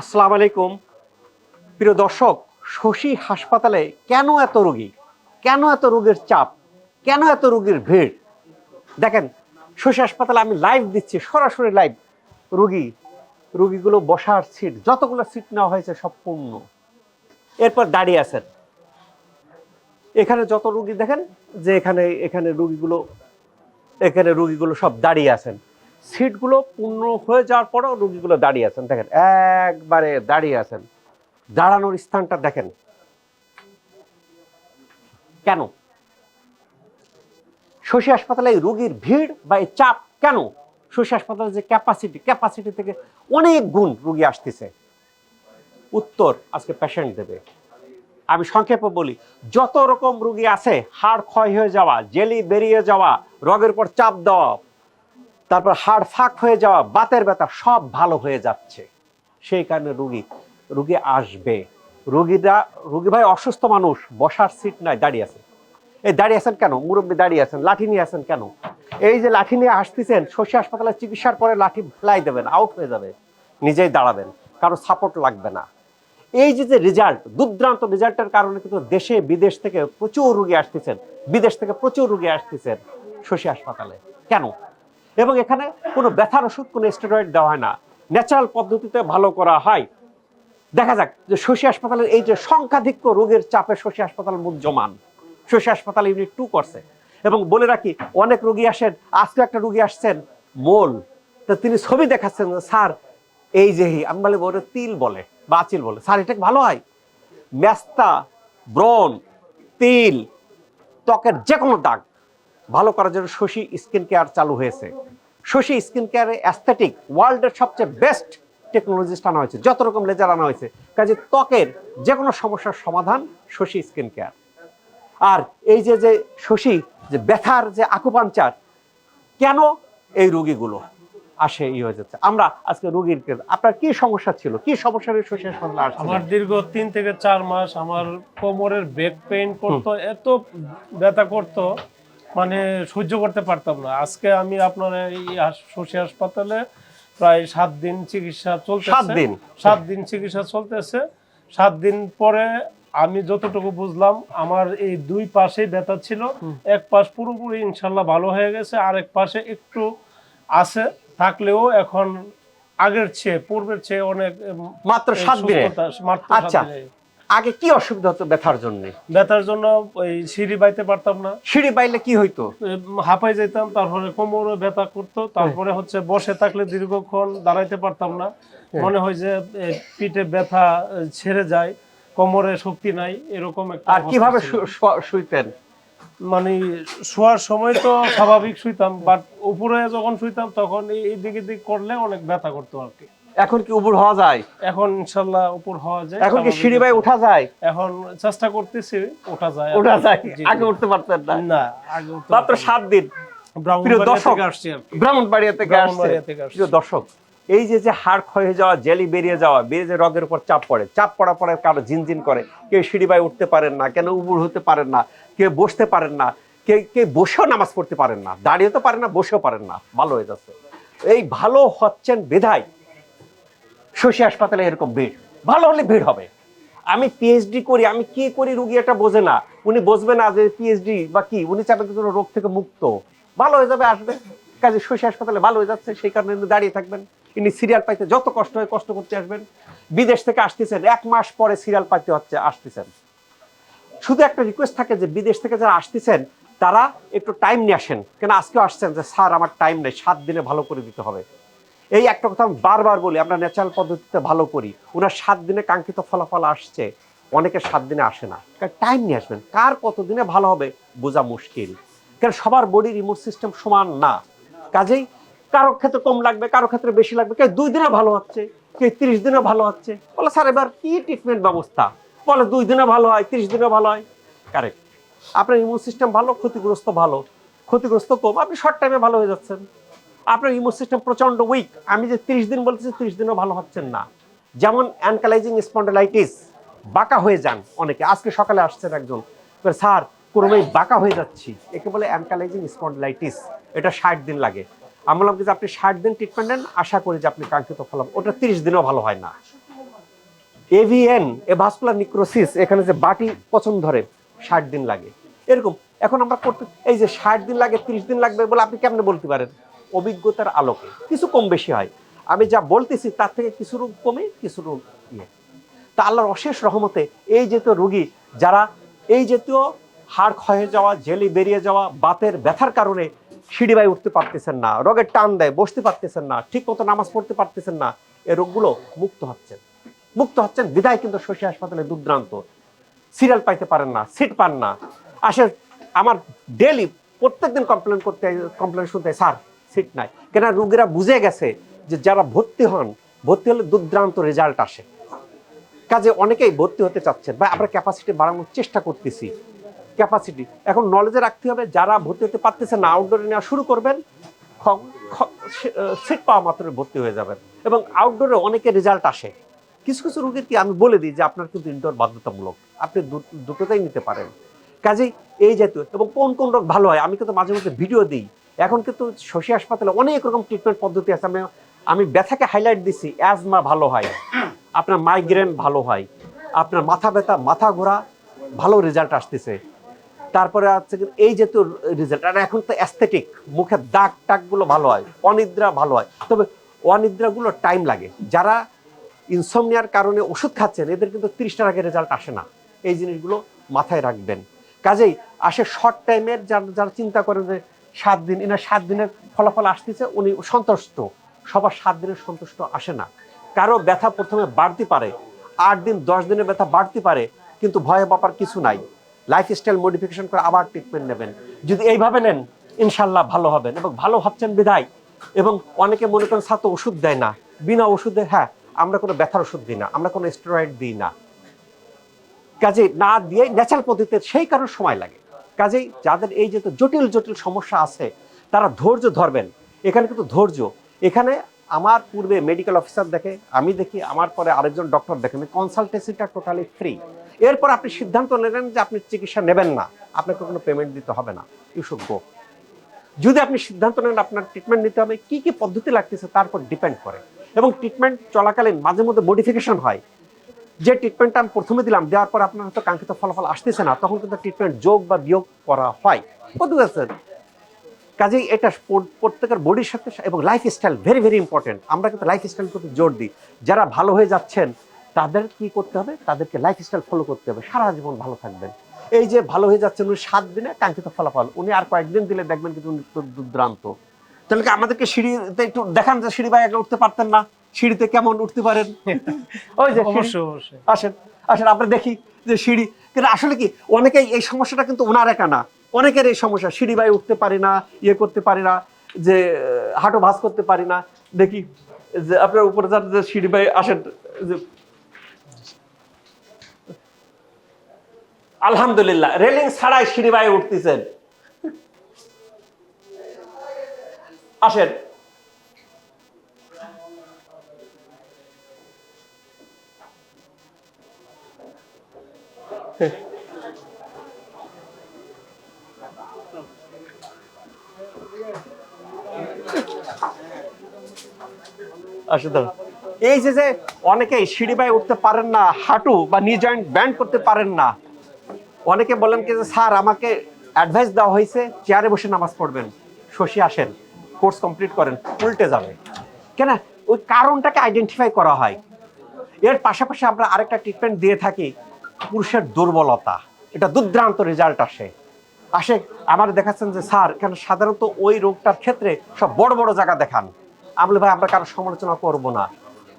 আসসালামু আলাইকুম। প্রিয় দর্শক, শশী হাসপাতালে কেন এত রোগী? কেন এত রোগীর চাপ? কেন এত রোগীর ভিড়? দেখেন, শশী হাসপাতালে আমি লাইভ দিচ্ছি, সরাসরি লাইভ রুগী, রুগীগুলো বসার সিট যতগুলো সিট নেওয়া হয়েছে সব পূর্ণ। এরপর দাঁড়িয়ে আছেন। এখানে যত রুগী দেখেন, যে এখানে এখানে রুগীগুলো এখানে রুগীগুলো সব দাঁড়িয়ে আছেন। সিটগুলো পূর্ণ হয়ে যাওয়ার পরেও রুগীগুলো দাঁড়িয়ে আছেন। দেখেন, একবারে দাঁড়িয়ে আছেন। দাঁড়ানোর স্থানটা দেখেন। কেন? শশী হাসপাতালে এই রোগীর ভিড় বা এই চাপ কেন? শশী হাসপাতালের যে ক্যাপাসিটি ক্যাপাসিটি থেকে অনেক গুণ রুগী আসতেছে। উত্তর আজকে পেশেন্ট দেবে। আমি সংক্ষেপে বলি, যত রকম রুগী আছে, হাড় ক্ষয় হয়ে যাওয়া, জেলি বেরিয়ে যাওয়া, রোগের পর চাপ দেওয়া তারপর হাড় ফাঁক হয়ে যাওয়া, বাতের ব্যথা সব ভালো হয়ে যাচ্ছে। সেই কারণে রুগী রুগী আসবে। রুগীরা, রুগী ভাই অসুস্থ মানুষ, বসার সিট নাই, দাঁড়িয়ে আছে। এই দাঁড়িয়ে আছেন কেন? মুরব্বী দাঁড়িয়ে আছেন, লাঠি নিয়ে আছেন কেন? এই যে লাঠি নিয়ে আসতেছেন, শশী হাসপাতালে চিকিৎসার পরে লাঠি ফেলাই দেবেন আউট হয়ে যাবে। নিজেই দাঁড়াবেন, কারও সাপোর্ট লাগবে না। এই যে যে রেজাল্ট দুর্দান্ত রেজাল্টের কারণে কিন্তু দেশে, বিদেশ থেকে প্রচুর রুগী আসতেছেন। বিদেশ থেকে প্রচুর রুগী আসতেছেন শশী হাসপাতালে। কেন? এবং এখানে কোনো ব্যথার ওষুধ, কোনো স্টেরয়েড দেওয়া হয় না। ন্যাচারাল পদ্ধতিতে ভালো করা হয়। দেখা যাক যে শশী হাসপাতালের এই যে সংখ্যাধিক্য রোগের চাপে শশী হাসপাতাল মুজ্জমান শশী হাসপাতাল ইউনিট টু করছে। এবং বলে রাখি, অনেক রোগী আসেন, আজকে একটা রোগী আসছেন, মোল। তো তিনি ছবি দেখাচ্ছেন স্যার, এই যে আমি বলে, ওরে তিল বলে বা আচিল বলে। স্যার, এটা ভালো হয়? ম্যাস্তা, ব্রণ, তিল, ত্বকের যে কোনো দাগ। ভালো করার জন্য শশী স্কিন কেয়ার চালু হয়েছে। শশী স্কিন কেয়ারে অ্যাস্থেটিক ওয়ার্ল্ডের সবচেয়ে বেস্ট টেকনোলজিস্ট আনা হয়েছে, যত রকম লেজার আনা হয়েছে। কাজে ত্বকের যে কোনো সমস্যার সমাধান শশী স্কিন কেয়ার আর এই যে যে শশী, যে ব্যথার যে আকুপাঞ্চার কেন এই রোগীগুলো আসে, ই হয়ে যাচ্ছে? আমরা আজকে রোগীর আপনার কি সমস্যা ছিল? কি সমস্যা নিয়ে শশী হাসপাতালে আসছিলেন? আমার দীর্ঘ তিন থেকে চার মাস আমার কোমরের ব্যাক পেইন করতো, এত ব্যথা করতো মানে সহ্য করতে পারতাম না। আজকে আমি আপনার এই শশী হাসপাতালে প্রায় সাত দিন চিকিৎসা চলতেছে। সাত দিন? সাত দিন চিকিৎসা চলতেছে। সাত দিন পরে আমি যতটুকু বুঝলাম আমার এই দুই পাশে ব্যথা ছিল। এক পাশ পুরোপুরি ইনশাল্লাহ ভালো হয়ে গেছে আর এক পাশে একটু আছে। থাকলেও এখন আগের চেয়ে পূর্বের চেয়ে অনেক মাত্র সাত দিনে? মাত্র আচ্ছা। আগে কি অসুবিধা হতো ব্যথার জন্য? ব্যথার জন্য ওই সিঁড়ি বাইতে পারতাম না। সিঁড়ি বাইলে কি হইতো? হাঁপাই যেতাম তারপরে কোমরে ব্যথা করতো তারপরে হচ্ছে বসে থাকলে দীর্ঘক্ষণ দাঁড়াইতে পারতাম না। মনে হয় যে পিঠে ব্যথা ছেড়ে যায় কোমরে শক্তি নাই এরকম একটা আর কীভাবে শুইতেন? মানে শোয়ার সময় তো স্বাভাবিক শুইতাম বাট উপরে যখন শুইতাম তখন এই দিকে দিক করলে অনেক ব্যথা করতো আর কি। এখন কি উবুর হওয়া যায়? এখন ইনশাল্লাহ উপর হওয়া যায় এখন কি সিঁড়ি বাই ওঠা যায়? এখন চেষ্টা করতেছি ওঠা যায়। ওঠা যায়। আগে উঠতে পারতেন না? না আগে মাত্র সাত দিন। ব্রাহ্মণবাড়িয়া দর্শক, থেকে আসছি। এই যে যে হাড় ক্ষয় যাওয়া জেলি বেরিয়ে যাওয়া বেরিয়ে যে রগের উপর চাপ পড়ে চাপ পড়ার পরে কারও ঝিনঝিন করে কেউ সিঁড়ি বাই উঠতে পারেন না কেন উবুর হতে পারেন না কেউ বসতে পারেন না কে কে বসেও নামাজ পড়তে পারেন না দাঁড়িয়ে তো পারেন না বসেও পারেন না ভালো হয়ে যাচ্ছে। এই ভালো হচ্ছেন বেধায় শশী হাসপাতালে এরকম ভিড়। ভালো হলে ভিড় হবে। আমি পিএইচডি করি, আমি কি করি রুগী এটা বোঝে না। উনি বুঝবে না যে পিএইচডি বা কি? উনি চাবেন কোনো রোগ থেকে মুক্ত। ভালো হয়ে যাবে, আসবে। কাজে শশী হাসপাতালে ভালো হয়ে যাচ্ছে, সেই কারণে উনি দাঁড়িয়ে থাকবেন। ইনি সিরিয়াল পাইতে যত কষ্ট হয় কষ্ট করতে আসবেন। বিদেশ থেকে আসতেছেন, এক মাস পরে সিরিয়াল পাইতে হচ্ছে, আসতেছেন। শুধু একটা রিকোয়েস্ট থাকে যে বিদেশ থেকে যারা আসতেছেন, তারা একটু টাইম নিয়ে আসেন। কেন আজকেও আসছেন যে, স্যার, আমার টাইম নেই, সাত দিনে ভালো করে দিতে হবে। এই একটা কথা আমি বারবার বলি, আমরা ন্যাচারাল পদ্ধতিতে ভালো করি। ওনার সাত দিনে কাঙ্ক্ষিত ফলাফল আসছে, অনেকের সাত দিনে আসে না। টাইম নিয়ে আসবেন, কার কত দিনে ভালো হবে বোঝা মুশকিল। কারণ সবার বডির ইমিউন সিস্টেম সমান না। কাজেই কারও ক্ষেত্রে কম লাগবে, কারও ক্ষেত্রে বেশি লাগবে, কেউ দুই দিনে ভালো হচ্ছে, কেউ তিরিশ দিনে ভালো হচ্ছে। বলে, স্যার, এবার কি ট্রিটমেন্ট ব্যবস্থা? বলে, দুই দিনে ভালো হয়, তিরিশ দিনে ভালো হয়। কারেক্ট আপনার ইমিউন সিস্টেম ভালো, ক্ষতিগ্রস্ত ভালো। ক্ষতিগ্রস্ত কম, আপনি শর্ট টাইমে ভালো হয়ে যাচ্ছেন। আপনার ইমিউন সিস্টেম প্রচণ্ড উইক আমি যে তিরিশ দিন বলতেছি, তিরিশ দিনও ভালো হচ্ছেন না। যেমন অ্যানকালাইজিং স্পন্ডেলাইটিস, বাঁকা হয়ে যান অনেকে। আজকে সকালে আসছেন একজন। স্যার ক্রমেই বাঁকা হয়ে যাচ্ছি। একে বলে অ্যানকালাইজিং স্পন্ডেলাইটিস। এটা ষাট দিন লাগে। আমি বললাম যে আপনি ষাট দিন ট্রিটমেন্ট নেন, আশা করি যে আপনি কাঙ্ক্ষিত ফলাফল ওটা তিরিশ দিনও ভালো হয় না। এভিএন, এ ভাস্কুলার নিক্রোসিস, এখানে যে বাটি পচন ধরে, ষাট দিন লাগে। এরকম। এখন আমরা করতে এই যে ষাট দিন লাগে, তিরিশ দিন লাগবে বলে আপনি কেমনে বলতে পারেন? অভিজ্ঞতার আলোকে কিছু কম বেশি হয়। আমি যা বলতেছি তার থেকে কিছু রোগ কমে, কিছু রোগ ইয়ে। তা আল্লাহর অশেষ রহমতে এই জাতীয় রোগী যারা এই জাতীয় হাড় ক্ষয়ে যাওয়া, জেলি বেরিয়ে যাওয়া, বাতের ব্যথার কারণে সিঁড়ি বাই উঠতে পারতেছেন না, রোগের টান দেয়, বসতে পারতেছেন না, ঠিক মতো নামাজ পড়তে পারতেছেন না এই রোগগুলো মুক্ত হচ্ছেন। মুক্ত হচ্ছেন বিদায় কিন্তু শশী হাসপাতালে দুর্দ্রান্ত সিরিয়াল পাইতে পারেন না, সিট পান না। আসে আমার ডেলি প্রত্যেকদিন কমপ্লেন করতে, কমপ্লেন শুনতে, স্যার সিট নাই। কেন রোগীরা বুঝে গেছে যে যারা ভর্তি হন, ভর্তি হলে দুর্দ্রান্ত রেজাল্ট আসে। কাজে অনেকেই ভর্তি হতে চাচ্ছেন বা আমরা ক্যাপাসিটি বাড়ানোর চেষ্টা করতেছি। ক্যাপাসিটি এখন নলেজে রাখতে হবে, যারা ভর্তি হতে পারতেছে না আউটডোরে নেওয়া শুরু করবেন সিট পাওয়া মাত্র ভর্তি হয়ে যাবেন। এবং আউটডোরে অনেকে রেজাল্ট আসে। কিছু কিছু রোগীর কি আমি বলে দিই যে আপনার কিন্তু ইনডোর বাধ্যতামূলক। আপনি দুটোতেই নিতে পারেন। কাজেই এই জাতীয়, এবং কোন কোন রোগ ভালো হয়, আমি কিন্তু মাঝে মধ্যে ভিডিও দিই। এখন কিন্তু শশী হাসপাতালে অনেক রকম ট্রিটমেন্ট পদ্ধতি আছে। আমি আমি ব্যথাকে হাইলাইট দিচ্ছি অ্যাজমা ভালো হয়, আপনার মাইগ্রেন ভালো হয়, আপনার মাথা ব্যথা, মাথা ঘোরা, ভালো রেজাল্ট আসতেছে। তারপরে হচ্ছে এই জাতীয় রেজাল্ট আর এখন তো অ্যাস্থেটিক মুখের দাগ টাগগুলো ভালো হয়, অনিদ্রা ভালো হয়। তবে অনিদ্রাগুলো টাইম লাগে। যারা ইনসোমনিয়ার কারণে ওষুধ খাচ্ছেন, এদের কিন্তু তিরিশটার আগে রেজাল্ট আসে না। এই জিনিসগুলো মাথায় রাখবেন। কাজেই আসে শর্ট টাইমের যারা যারা চিন্তা করেন যে সাত দিন, এনার সাত দিনের ফলাফল আসতেছে, উনি সন্তুষ্ট। সবার সাত দিনের সন্তুষ্ট আসে না। কারও ব্যথা প্রথমে বাড়তে পারে, আট দিন, দশ দিনের ব্যথা বাড়তে পারে, কিন্তু ভয়ে বাপার কিছু নাই। লাইফস্টাইল মডিফিকেশন করে আবার ট্রিটমেন্ট নেবেন। যদি এইভাবে নেন, ইনশাল্লাহ ভালো হবেন এবং ভালো ভাবছেন বিধায়। এবং অনেকে মনে করেন, ছাত্র ওষুধ দেয় না। বিনা ওষুধে হ্যাঁ আমরা কোনো ব্যথার ওষুধ দিই না, আমরা কোনো স্টেরয়েড দিই না। কাজে না দিয়ে ন্যাচারাল পদ্ধতিতে সেই কারণে সময় লাগে। কাজেই যাদের এই যে জটিল জটিল সমস্যা আছে, তারা ধৈর্য ধরবেন। এখানে কিন্তু ধৈর্য। এখানে আমার পূর্বে মেডিকেল অফিসার দেখে, আমি দেখি, আমার পরে আরেকজন ডক্টর দেখেন কনসালটেন্সিটা টোটালি ফ্রি এরপর আপনি সিদ্ধান্ত নেবেন যে আপনি চিকিৎসা নেবেন না। আপনাকে কোনো পেমেন্ট দিতে হবে না। ইউ গো যদি আপনি সিদ্ধান্ত নেন আপনার ট্রিটমেন্ট নিতে হবে, কি কি পদ্ধতি লাগতেছে তার উপর ডিপেন্ড করে। এবং ট্রিটমেন্ট চলাকালীন মাঝে মধ্যে মডিফিকেশন হয়। যে ট্রিটমেন্টটা আমি প্রথমে দিলাম, দেওয়ার পর আপনার হয়তো কাঙ্ক্ষিত ফলাফল আসতেছে না, তখন কিন্তু ট্রিটমেন্ট যোগ বা বিয়োগ করা হয়। বুঝতে পারছেন কাজেই এটা প্রত্যেকের বডির সাথে এবং life style very very important আমরা কিন্তু লাইফ স্টাইল করতে জোর দিই। যারা ভালো হয়ে যাচ্ছেন, তাদের কি করতে হবে? তাদেরকে লাইফ স্টাইল ফলো করতে হবে। সারা জীবন ভালো থাকবেন। এই যে ভালো হয়ে যাচ্ছেন, উনি সাত দিনে কাঙ্ক্ষিত ফলাফল। উনি আর কয়েকদিন দিলে দেখবেন কিন্তু উনি দুর্দান্ত। তাহলে আমাদেরকে সিঁড়িতে একটু দেখান যে, সিঁড়ি বাই আগে উঠতে পারতেন না? সিঁড়িতে কেমন উঠতে পারেন? ওই যে অবশ্যই। অবশ্যই আসেন আসেন আমরা দেখি যে সিঁড়ি। কিন্তু আসলে কি অনেকেই এই সমস্যাটা কিন্তু ওনার একা না। অনেকের এই সমস্যা সিঁড়ি বাই উঠতে পারি না ইয়ে করতে পারি না যে হাঁটু ভাঁজ করতে পারি না। দেখি যে আপনার উপরে যার যে সিঁড়ি বাই আসেন যে আলহামদুলিল্লাহ রেলিং ছাড়াই সিঁড়ি বাই উঠতেছেন। আসেন। এই যে যে অনেকেই সিঁড়ি বাই উঠতে পারেন না, হাঁটু বা নি জয়েন্ট ব্যান্ড করতে পারেন না। অনেকে বলেন কি যে, স্যার, আমাকে অ্যাডভাইস দেওয়া হয়েছে চেয়ারে বসে নামাজ পড়বেন। শশী আসেন কোর্স কমপ্লিট করেন, উল্টে যাবে। কেন? ওই কারণটাকে আইডেন্টিফাই করা হয়। এর পাশাপাশি আমরা আরেকটা ট্রিটমেন্ট দিয়ে থাকি, পুরুষের দুর্বলতা। এটা দুর্দ্রান্ত রেজাল্ট আসে। আসে আমার দেখাচ্ছেন যে, স্যার, কেন সাধারণত ওই রোগটার ক্ষেত্রে সব বড় বড় জায়গা দেখান। আমি বলি, ভাই আমরা কারও সমালোচনা করব না।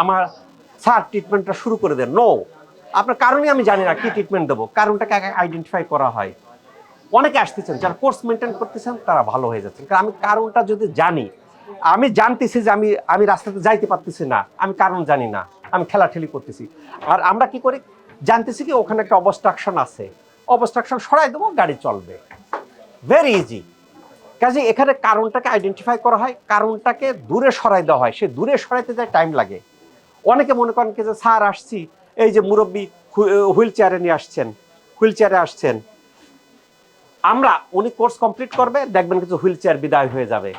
আমার স্যার ট্রিটমেন্টটা শুরু করে দেন। নো আপনার কারণই আমি জানি না কি ট্রিটমেন্ট দেবো। কারণটাকে আগে আইডেন্টিফাই করা হয়। অনেকে আসতেছেন যারা কোর্স মেনটেন করতেছেন তারা ভালো হয়ে যাচ্ছেন। কারণ আমি কারণটা যদি জানি আমি জানতেছি যে আমি আমি রাস্তাতে যাইতে পারতেছি না। আমি কারণ জানি না। আমি ঠেলাঠেলি করতেছি। আর আমরা কি করি? জানতেছি কি ওখানে একটা অবস্ট্রাকশন আছে। অবস্ট্রাকশন সরাই দেবো গাড়ি চলবে। ভেরি ইজি কাজে এখানে কারণটাকে আইডেন্টিফাই করা হয়, কারণটাকে দূরে সরাই দেওয়া হয়। সে দূরে সরাইতে যায় টাইম লাগে। অনেকে মনে করেন যে, স্যার, আসছি। এই যে মুরব্বী হুইল চেয়ারে নিয়ে আসছেন হুইল চেয়ারে আসছেন। আমরা, উনি কোর্স কমপ্লিট করবে, দেখবেন কিছু হুইল চেয়ার বিদায় হয়ে যাবে।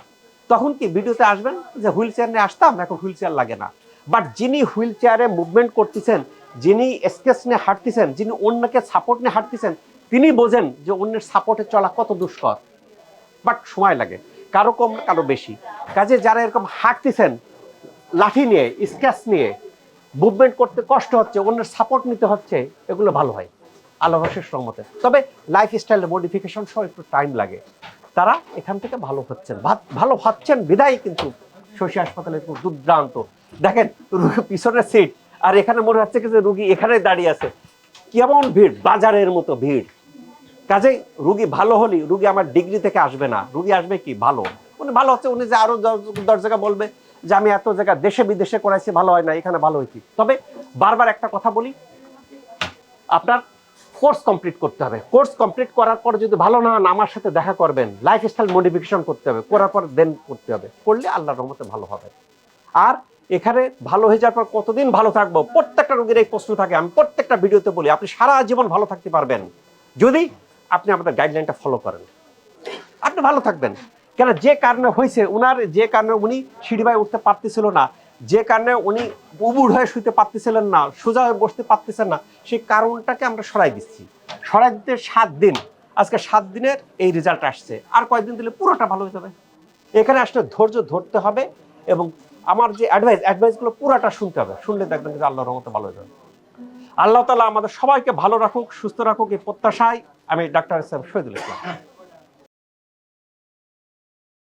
তখন কি ভিডিওতে আসবেন যে হুইল চেয়ার নিয়ে আসতাম, এখন হুইল চেয়ার লাগে না। বাট যিনি হুইল চেয়ারে মুভমেন্ট করতেছেন, যিনি স্কেচ নিয়ে হাঁটতেছেন, যিনি অন্যকে সাপোর্ট নিয়ে হাঁটতেছেন, তিনি বোঝেন যে অন্যের সাপোর্টে চলা কত দুষ্কর। বাট সময় লাগে, কারও কম, কারও বেশি। কাজে যারা এরকম হাঁটতেছেন, লাঠি নিয়ে, স্কেচ নিয়ে মুভমেন্ট করতে কষ্ট হচ্ছে, অন্যের সাপোর্ট নিতে হচ্ছে, এগুলো ভালো হয় আল্লাহর রহমতে। তবে লাইফ স্টাইল মডিফিকেশন সহ একটু টাইম লাগে। তারা এখান থেকে ভালো হচ্ছেন ভালো ভাবছেন বিদায় কিন্তু শশী হাসপাতালে খুব দুর্দান্ত। দেখেন, রুগী পিছনের সিট আর এখানে মনে হচ্ছে যে রুগী এখানে দাঁড়িয়ে আছে। কেমন ভিড়, বাজারের মতো ভিড়। কাজেই রুগী ভালো হলে রুগী আমার ডিগ্রি থেকে আসবে না। রুগী আসবে কি? ভালো। উনি ভালো হচ্ছে, উনি যে আরও দশ- জায়গা বলবে যে আমি এত জায়গা দেশে বিদেশে করাইছি, ভালো হয় না, এখানে ভালো হয়েছি তবে বারবার একটা কথা বলি, আপনার কোর্স কমপ্লিট করতে হবে। কোর্স কমপ্লিট করার পর যদি ভালো না হন, আমার সাথে দেখা করবেন। লাইফ স্টাইল মডিফিকেশন করতে হবে, করার পর দেন করতে হবে। করলে আল্লাহর রহমতে ভালো হবে। আর এখানে ভালো হয়ে যাওয়ার পর কতদিন ভালো থাকব? প্রত্যেকটা রোগীর এই প্রশ্ন থাকে, আমি প্রত্যেকটা ভিডিওতে বলি, আপনি সারা জীবন ভালো থাকতে পারবেন। যদি আপনি আমাদের গাইডলাইনটা ফলো করেন। আপনি ভালো থাকবেন। কেন যে কারণে হয়েছে ওনার যে কারণে উনি সিঁড়ি বাই উঠতে পারতেছিল না, যে কারণে উনি উবুড় হয়ে শুতে পারতেছিলেন না, সোজা হয়ে বসতে পারতেছেন না সেই কারণটাকে আমরা সরাই দিচ্ছি। সরাই দিতে সাত দিন। আজকে সাত দিনের এই রেজাল্ট আসছে। আর কয়েকদিন দিলে পুরোটা ভালো হয়ে যাবে। এখানে আসলে ধৈর্য ধরতে হবে এবং আমার যে অ্যাডভাইস অ্যাডভাইসগুলো পুরোটা শুনতে হবে। শুনলে দেখবেন যে আল্লাহর রহমতে ভালো হয়ে যাবে। আল্লাহ তালা আমাদের সবাইকে ভালো রাখুক, সুস্থ রাখুক, এই প্রত্যাশায় আমি ডাক্তার সাহেব শহীদুল ইসলাম।